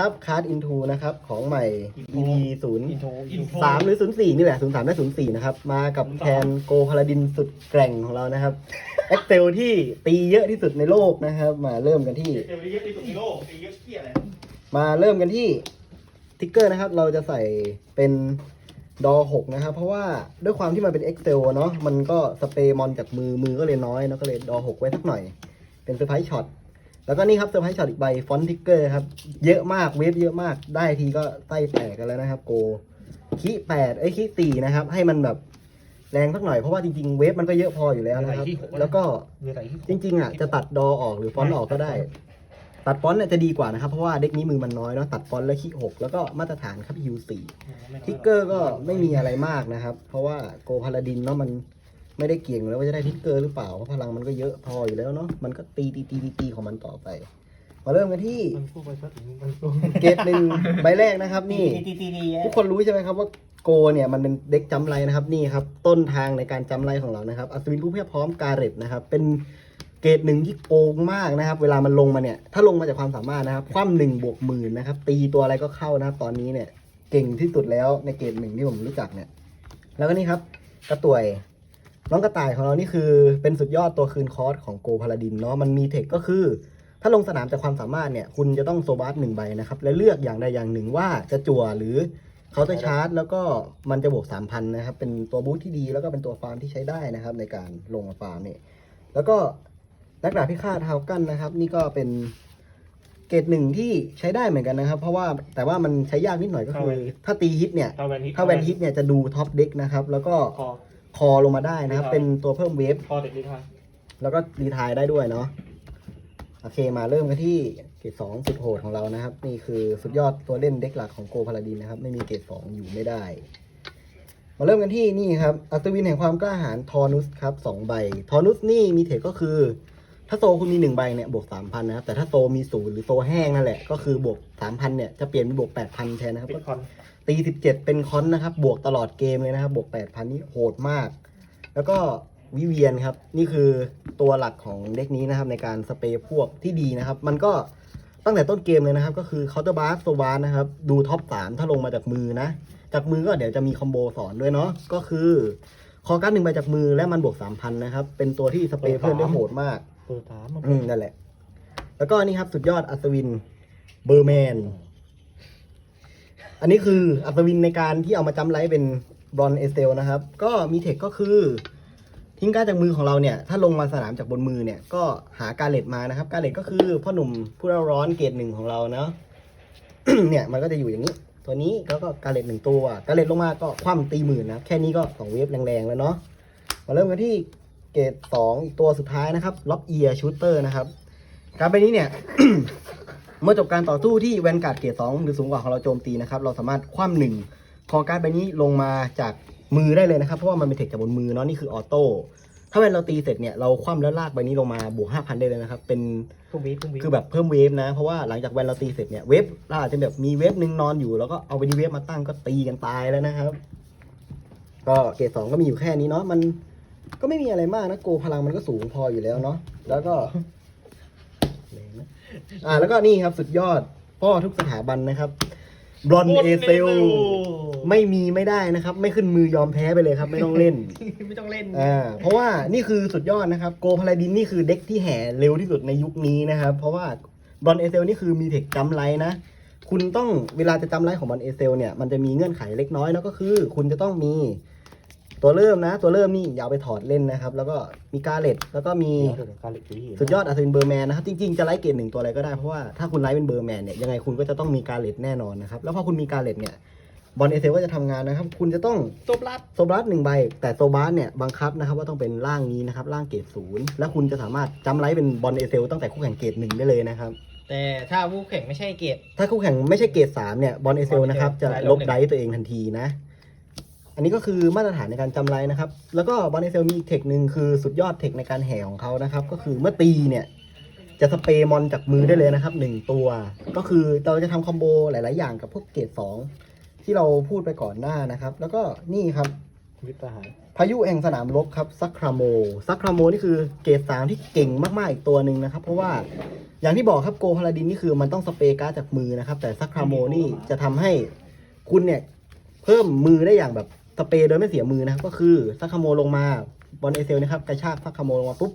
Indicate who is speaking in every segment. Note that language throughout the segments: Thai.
Speaker 1: ครับคาร์ดอินทูนะครับ ของใหม่
Speaker 2: Intro
Speaker 1: EP ศูนย์
Speaker 2: อินโทรอินโทร
Speaker 1: สามหรือศูนย์สี่นี่แหละศูนย์สามและศูนย์สี่นะครับ มากับ
Speaker 2: 03
Speaker 1: แทนโกพาลาดินสุดแกร่งของเรานะครับเอ็กเซลที่ตีเยอะที่สุดในโลกนะครับ มาเริ่มกันที่
Speaker 2: เดี๋ยวเยอะที่สุดในโลกเยอะเที่ยอะไร
Speaker 1: มาเริ่มกันที่ทิกเกอร์นะครับ เราจะใส่เป็นดอหกนะครับ เพราะว่าด้วยความที่มันเป็น Excel อะเนาะมันก็สเปรย์มอนจากมือมือก็เลยน้อยเนาะก็เลยดอหกไว้สักหน่อย เป็นเซอร์ไพรส์ช็อต แล้วก็นี่ครับเซอร์ไพรส์ช็อตอีกใบฟอนต์ทิกเกอร์ครับ เยอะมากเวฟเยอะมากได้ทีก็ไส้แตกกันแล้วนะครับโกคีแปดไอ้ยคีสี่นะครับ ให้มันแบบแรงสักหน่อยเพราะว่าจริงๆเวฟมันก็เยอะพออยู่แล้วนะครับ แล้วก็
Speaker 2: เรือไหนที่
Speaker 1: จริง ๆอะจะตัดดอออกหรือฟอนต์ออกก็ได้ ตัดฟอนต์เนี่ยจะดีกว่านะครับ เพราะว่าเด็กนี้มือมันน้อยเนาะตัดฟอนต์แล้วขี้หกแล้วก็มาตรฐานครับยูสี่ทิกเกอร์ก็ไม่มีอะไรมากนะครับ เพราะว่าโกพาลาดินเนาะมัน ไม่ได้เกี่ยงเลยว่าจะได้ทิกเกอร์หรือเปล่าเพราะพลังมันก็เยอะพออยู่แล้วเนาะมันก็ตีตีตีตีตีของมันต่อไปมาเริ่มกันที่
Speaker 2: มันสู้ไปสักถึงมันสู้
Speaker 1: เกตหนึ่งใบแรกนะครับ นี่
Speaker 2: ตีตีตี
Speaker 1: ทุกคนรู้ใช่ไหมครับว่าโกเนี่ยมันเป็นเด็กจำไรนะครับนี่ครับ ต้นทางในการจำไรของเรานะครับอัศวินผู้เพียบพร้อมการเร็บนะครับ เป็นเกรดหนึ่งที่โกงมากนะครับ เวลามันลงมาเนี่ย ถ้าลงมาจากความสามารถนะครับ คว่ำหนึ่งบวกหมื่นนะครับ ตีตัวอะไรก็เข้านะครับ ตอนนี้เนี่ย เก่งที่สุดแล้วในเกรดหนึ่งที่ผมรู้จักเนี่ย แล้วก็นี่ครับ กระต่วย น้องกระต่ายของเรานี่คือเป็นสุดยอดตัวคืนคอร์สของโกพาลาดินเนาะมันมีเทคก็คือ ถ้าลงสนามจากความสามารถเนี่ย คุณจะต้องโซบัสหนึ่งใบนะครับ และเลือกอย่างใดอย่างหนึ่งว่าจะจั่วหรือเขาจะชาร์จ แล้วก็มันจะบวก3,000นะครับ เป็นตัวบูทที่ดีแล้วก็เป็นตัวฟาร์มที่ใช้ได้นะครับ ในการลงมาฟาร์มเนี่ยแล้วก็นักดาบพิฆาตฮาวกันนะครับ นี่ก็เป็นเกรดหนึ่งที่ใช้ได้เหมือนกันนะครับ เพราะว่าแต่ว่ามันใช้ยากนิดหน่อยก็คือ ถ้าตีฮิตเนี่ย
Speaker 2: ถ้าแวนฮิต
Speaker 1: ถ้าแวนฮิตเนี่ยจะดูท็อปเด็กนะครับแล้วก็
Speaker 2: คอ
Speaker 1: คอลงมาได้นะครับ เป็นตัวเพิ่มเวฟ
Speaker 2: คอเด็กดีทาง
Speaker 1: แล้วก็รีไทายได้ด้วยเนาะโอเคมาเริ่มกันที่เกรดสองสุดโหดของเรานะครับ นี่คือสุดยอดตัวเล่นเด็กหลักของโกพาลาดินนะครับ ไม่มีเกรดสองอยู่ไม่ได้ มาเริ่มกันที่นี่ครับอัศวินแห่งความกล้าหาญทอนุสครับสองใบ ทอนุสนี่มีเทคก็คือ ถ้าโซคุณมีหนึ่งใบเนี่ยบวกสามพันนะครับแต่ถ้าโซมีศูนย์หรือโซแห้งนั่นแหละก็คือบวกสามพันเนี่ยจะเปลี่ยนเป็นบวกแปดพันแทนนะครับ
Speaker 2: ปิดคอน
Speaker 1: ตีสิบเจ็ดเป็นคอนนะครับ บวกตลอดเกมเลยนะครับ บวกแปดพันนี่โหดมาก แล้วก็วิเวียนครับ นี่คือตัวหลักของเด็กนี้นะครับ ในการสเปรย์พวกที่ดีนะครับ มันก็ตั้งแต่ต้นเกมเลยนะครับ ก็คือเคาน์เตอร์บาร์โซวานนะครับ ดูท็อปสามถ้าลงมาจากมือนะ จากมือก็เดี๋ยวจะมีคอมโบสอนด้วยเนาะก็คือคอการ์ดหนึ่งใบจากมือและมันบวกสามพันนะครับ เป็นตัวที่สเปรย์เพื่อนได้โหดมาก
Speaker 2: เปิดสามมัน
Speaker 1: อืมนั่นแหละ แล้วก็นี่ครับสุดยอดอัศวินเบอร์แมน อันนี้คืออัศวินในการที่เอามาจำไลท์เป็นบรอนเอสเตลนะครับ ก็มีเทคก็คือ ทิ้งการดจากมือของเราเนี่ย ถ้าลงมาสนามจากบนมือเนี่ย ก็หาการเลตมานะครับ การเลตก็คือพ่อหนุ่มผู้เร่าร้อนเกรดหนึ่งของเราเนาะ เนี่ยมันก็จะอยู่อย่างนี้ ตัวนี้แล้วก็การเลตหนึ่งตัว การเลตลงมาก็คว่ำตีหมื่นนะครับแค่นี้ก็สองเวฟแรงๆแล้วเนาะ มาเริ่มกันที่ เกรดสองอีกตัวสุดท้ายนะครับล็อกเอียชูเตอร์นะครับ การไปนี้เนี่ย เมื่อจบการต่อสู้ที่แวนการ์ดเกรดสองหรือสูงกว่าของเราโจมตีนะครับ เราสามารถคว่ำหนึ่งคอการ์ดใบนี้ลงมาจากมือได้เลยนะครับ เพราะว่ามันเป็นเทคจากบนมือเนาะนี่คือออโต้ถ้าแวนเราตีเสร็จเนี่ยเราคว่ำแล้วลากใบนี้ลงมาบวกห้าพันได้เลยนะครับ เป็น
Speaker 2: พรุ่งนี้พรุ่งนี้
Speaker 1: คือแบบเพิ่มเวฟนะ เพราะว่าหลังจากแวนเราตีเสร็จเนี่ยเวฟเราอาจจะแบบมีเวฟหนึ่งนอนอยู่ แล้วก็เอาไปนี้เวฟมาตั้งก็ตีกันตายแล้วนะครับ ก็เกรดสองก็มีอยู่แค่นี้เนาะมัน ก็ไม่มีอะไรมากนะโกพลังมันก็สูงพออยู่แล้วเนาะแล้วก็แรงนะอ่าแล้วก็นี่ครับสุดยอดพ่อทุกสถาบันนะครับบลอนเอเซลไม่มีไม่ได้นะครับ ไม่ขึ้นมือยอมแพ้ไปเลยครับ ไม่ต้องเล่น
Speaker 2: ไม่ต้องเล่น
Speaker 1: อ่าเพราะว่านี่คือสุดยอดนะครับโกพาลาดินนี่คือเด็กที่แห่เร็วที่สุดในยุคนี้นะครับ เพราะว่าบอลเอเซลนี่คือมีเทคจำไลท์นะ คุณต้องเวลาจะจำไลท์ของบอลเอเซลเนี่ยมันจะมีเงื่อนไขเล็กน้อยนะก็คือ คุณจะต้องมี ตัวเริ่มนะ ตัวเริ่มนี่อย่าเอาไปถอดเล่นนะครับ แล้วก็มีกาเลตแล้วก็มี
Speaker 2: เดี๋ยวการเล็กตี
Speaker 1: สุดยอดอาซเป็นเบอร์แมนนะครับ จริงๆ จะไลท์เกรดหนึ่งตัวอะไรก็ได้เพราะว่าถ้าคุณไลท์เป็นเบอร์แมนเนี่ยยังไงคุณก็จะต้องมีกาเลตแน่นอนนะครับ แล้วพอคุณมีกาเลตเนี่ยบอลเอเซลก็จะทำงานนะครับ คุณจะต้อง
Speaker 2: จบลัด
Speaker 1: โซบาสหนึ่งใบ แต่โซบาสเนี่ยบังคับนะครับว่าต้องเป็นร่างนี้นะครับร่างเกรดศูนย์แล้วคุณจะสามารถจำไลท์เป็นบอลเอเซลตั้งแต่คู่แข่งเกรดหนึ่งได้เลยนะครับ
Speaker 3: แต่ถ้าผู้แข่งไม่ใช่เกต
Speaker 1: ถ้าคู่แข่งไม่ใช่เกรดสามเนี่ยบอลเอเซล
Speaker 3: Bond
Speaker 1: นะครับจะ
Speaker 3: ได้
Speaker 1: ล
Speaker 3: ล
Speaker 1: บบ
Speaker 3: หนึ่ง
Speaker 1: ไดตัวเองทันทีนะ อันนี้ก็คือมาตรฐานในการจำไล่นะครับ แล้วก็บอลเอเซลมีอีกเทคหนึ่งคือสุดยอดเทคในการแห่ของเขานะครับ ก็คือเมื่อตีเนี่ย จะสเปรย์มอนจากมือได้เลยนะครับหนึ่งตัว ก็คือเราจะทำคอมโบหลาย ๆ อย่างกับพวกเกรดสองที่เราพูดไปก่อนหน้านะครับ แล้วก็นี่ครับ
Speaker 2: มิตรประหาร
Speaker 1: พายุแห่งสนามรบครับซักคราโมซักคราโมนี่คือเกรดสามที่เก่งมาก ๆ อีกตัวหนึ่งนะครับ เพราะว่าอย่างที่บอกครับโกพาลาดินนี่คือมันต้องสเปรย์การ์ดจากมือนะครับ แต่ซักคราโมนี่จะทำให้คุณเนี่ยเพิ่มมือได้อย่างแบบ สเปรย์โดยไม่เสียมือนะครับ ก็คือซักคราโมลงมาบอลเอเซลนะครับกระชากซักคราโมลงมาปุ๊บ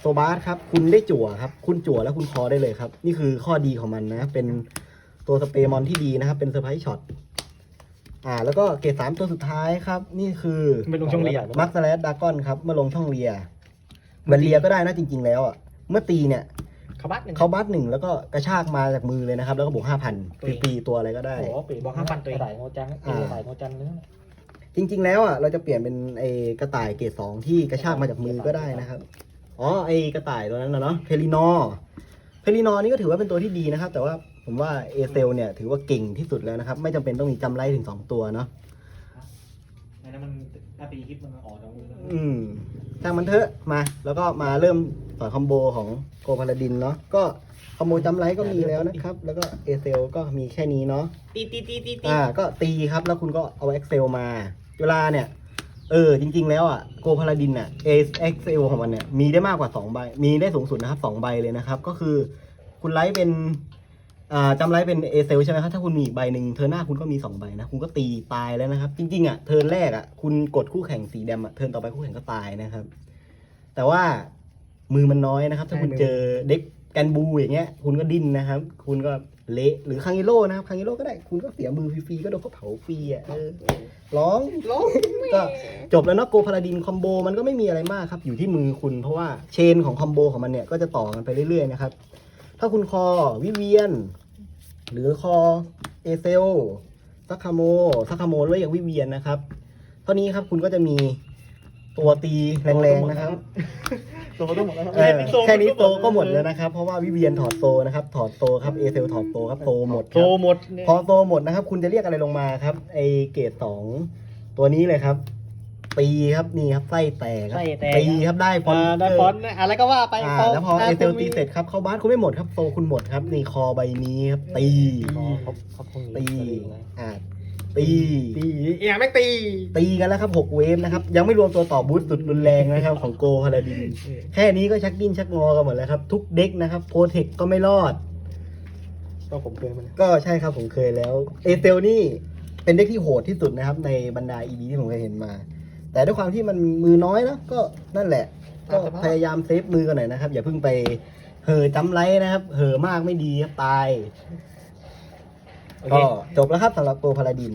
Speaker 1: โซบาสครับ คุณได้จั่วครับ คุณจั่วแล้วคุณคอได้เลยครับ นี่คือข้อดีของมันนะ เป็นตัวสเปรย์มอนที่ดีนะครับ เป็นเซอร์ไพรส์ช็อตอ่า แล้วก็เกรดสามตัวสุดท้ายครับ นี่คือ
Speaker 2: ไม่ลงช่องเรียน
Speaker 1: มักซ์แลดดากอนครับเมื่อลงช่องเรียเหมือนเรียก็ได้นะจริง ๆ แล้วอะเมื่อตีเนี่ย
Speaker 2: เขาบัตหนึ่ง
Speaker 1: เขาบัสหนึ่งแล้วก็กระชากมาจากมือเลยนะครับ แล้วก็บวกห้าพันปีตัวอะไรก็ได้
Speaker 2: โอ้โหปี
Speaker 3: บอกห้าพันตัวเอง
Speaker 2: กระต่ายโงจัง
Speaker 1: อ่า
Speaker 2: กระต่ายโงจังเนื้อ
Speaker 1: จริง ๆ แล้วอะเราจะเปลี่ยนเป็นไอ้กระต่ายเกรดสองที่กระชากมาจากมือก็ได้นะครับอ๋อไอ้กระต่ายตัวนั้นนะเนาะเพลินอเพลินอนี่ก็ถือว่าเป็นตัวที่ดีนะครับ แต่ว่าผมว่าเอเซลเนี่ยถือว่าเก่งที่สุดแล้วนะครับ ไม่จำเป็นต้องมีจำไล่ถึงสองตัวเนาะ
Speaker 3: อันนั้นมันถ้าตีฮิตมันออกจากมือ
Speaker 1: อืมช่างมันเถอะมา แล้วก็มาเริ่ม สอนคอมโบของโกพาลาดินเนาะก็คอมโบจำไลก็มีแล้วนะครับ แล้วก็เอเซลก็มีแค่นี้เนาะ
Speaker 3: ตีตีตีตีตี
Speaker 1: อ่าก็ตีครับแล้วคุณก็เอา Excel มาเวลาเนี่ย เออจริง ๆ แล้วอะโกพาลาดินอะ Excel ของมันเนี่ยมีได้มากกว่า2ใบมีได้สูงสุดนะครับ2ใบเลยนะครับ ก็คือคุณไลฟ์เป็นอ่าจำไลฟ์เป็นเอเซลใช่ไหมครับถ้าคุณมีอีกใบหนึ่งเทอร์นหน้าคุณก็มี2ใบนะคุณก็ตีตายแล้วนะครับ จริงๆอะเทิร์นแรกอะคุณกดคู่แข่งสีแดงอะเทิร์นต่อไปคู่แข่งก็ตายนะครับ แต่ว่า มือมันน้อยนะครับ ถ้าคุณเจอเด็กแกนบูอย่างเงี้ย คุณก็ดิ้นนะครับ คุณก็เละหรือคังกิโร่นะครับคังกิโร่ก็ได้คุณก็เสียมือฟรีๆก็โดนเขาเผาฟรีอะเออร้องร้องก็จบแล้วเนาะโกพาลาดินคอมโบมันก็ไม่มีอะไรมากครับ อยู่ที่มือคุณเพราะว่าเชนของคอมโบของมันเนี่ยก็จะต่อกันไปเรื่อยๆนะครับ ถ้าคุณคอวิเวียน หรือคอเอเซลซักคาโมซักคาโมด้วยอย่างวิเวียนนะครับเท่านี้ครับคุณก็จะมีตัวตีแรงๆนะครับ
Speaker 2: โตต้องหมดแล้วครับ
Speaker 1: เออแค่นี้โตก็หมดแล้วนะครับ เพราะว่าวิเวียนถอดโตนะครับ ถอดโตครับเอเซลถอดโตครับโตหมดค
Speaker 2: โต
Speaker 1: รับ
Speaker 2: หมดเนี่ย
Speaker 1: พอโตหมดนะครับ คุณจะเรียกอะไรลงมาครับ ไอเกรดสองตัวนี้เลยครับ ตีครับนี่ครับไส้แตกครับ
Speaker 2: ไส้แตก
Speaker 1: ตีครับได้ฟอน
Speaker 2: อ่า
Speaker 1: ต์
Speaker 2: ได้ฟอนต์อะไรก็ว่าไป
Speaker 1: อ่า
Speaker 2: โต
Speaker 1: แล้วพอเอเซลตีเสร็จครับเข้าบ้านคุณไม่หมดครับโตคุณหมดครับนี่คอใบนี้ครับตี
Speaker 2: อ๋อเขาเขาคง
Speaker 1: ตี
Speaker 2: ตี
Speaker 1: อ่าตี
Speaker 2: ตีอย่าไม่ตี
Speaker 1: ตีกันแล้วครับหกเวฟนะครับ ยังไม่รวมตัวต่อบูสต์สุดรุนแรงนะครับ ของโกพาลาดิน แค่นี้ก็ชักดิ้นชักงอกันหมดแล้วครับ ทุกเด็กนะครับโปรเทคก็ไม่รอด
Speaker 2: ก็ผมเคยมัน
Speaker 1: ก็ใช่ครับผมเคยแล้ว เอเซลนี่เป็นเด็กที่โหดที่สุดนะครับ ในบรรดาอีดีที่ผมเคยเห็นมา แต่ด้วยความที่มันมือน้อยนะก็นั่นแหละ ก็พยายามเซฟมือกันหน่อยนะครับ อย่าเพิ่งไปเห่อจำไรนะครับ เห่อมากไม่ดีครับตาย
Speaker 2: โอเค
Speaker 1: ก็จบแล้วครับสำหรับโกพาราดิน